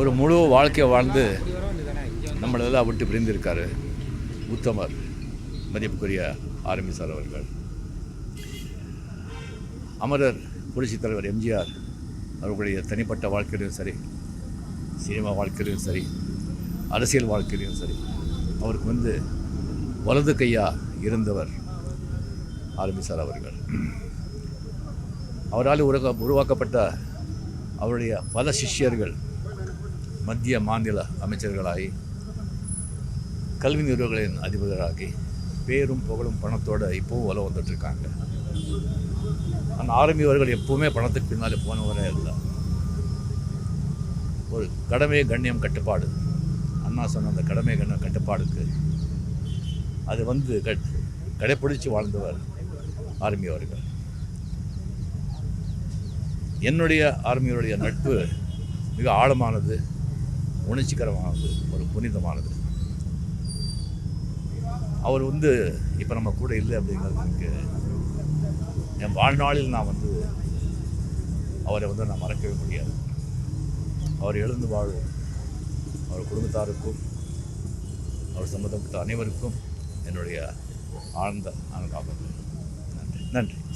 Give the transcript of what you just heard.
ஒரு முழு வாழ்க்கையை வாழ்ந்து நம்மளெல்லாம் விட்டு பிரிந்திருக்காரு உத்தமர் மதிப்புக்குரிய ஆர்மி சார் அவர்கள். அமரர் புரட்சித் தலைவர் எம்ஜிஆர் அவர்களுடைய தனிப்பட்ட வாழ்க்கையிலும் சரி சினிமா வாழ்க்கையிலும் சரி அரசியல் வாழ்க்கையிலும் சரி அவருக்கு வந்து வலது கையாக இருந்தவர் ஆர்மி சார் அவர்கள். அவரால் உருவா உருவாக்கப்பட்ட அவருடைய பல சிஷ்யர்கள் மத்திய மாநில அமைச்சர்களாகி கல்வி நிறுவனங்களின் அதிபர்களாகி பேரும் புகழும் பணத்தோடு இப்போவும் வலம் வந்துட்டு இருக்காங்க ஆனால் ஆரம்பியவர்கள் அவர்கள் பணத்துக்கு பின்னாலே போனவரே இல்லை. ஒரு கடமை கண்ணியம் கட்டுப்பாடு. அண்ணா சொன்ன அந்த கடமை கண்ணியம் கட்டுப்பாடுக்கு அது வந்து கட் கடைப்பிடிச்சு வாழ்ந்தவர் ஆர்மி அவர்கள். என்னுடைய ஆர்மியோடைய நட்பு மிக ஆழமானது. உணர்ச்சிகரமானது ஒரு புனிதமானது. அவர் வந்து இப்போ நம்ம கூட இல்லை அப்படிங்கிறது எனக்கு என் வாழ்நாளில் நான் வந்து அவரை வந்து நான் மறக்கவே முடியாது. அவர் எழுந்து வாழும் அவர் குடும்பத்தாருக்கும் அவர் சம்மந்தப்பட்ட அனைவருக்கும் என்னுடைய ஆழ்ந்த அனுதாபங்கள் நன்றி. நன்றி.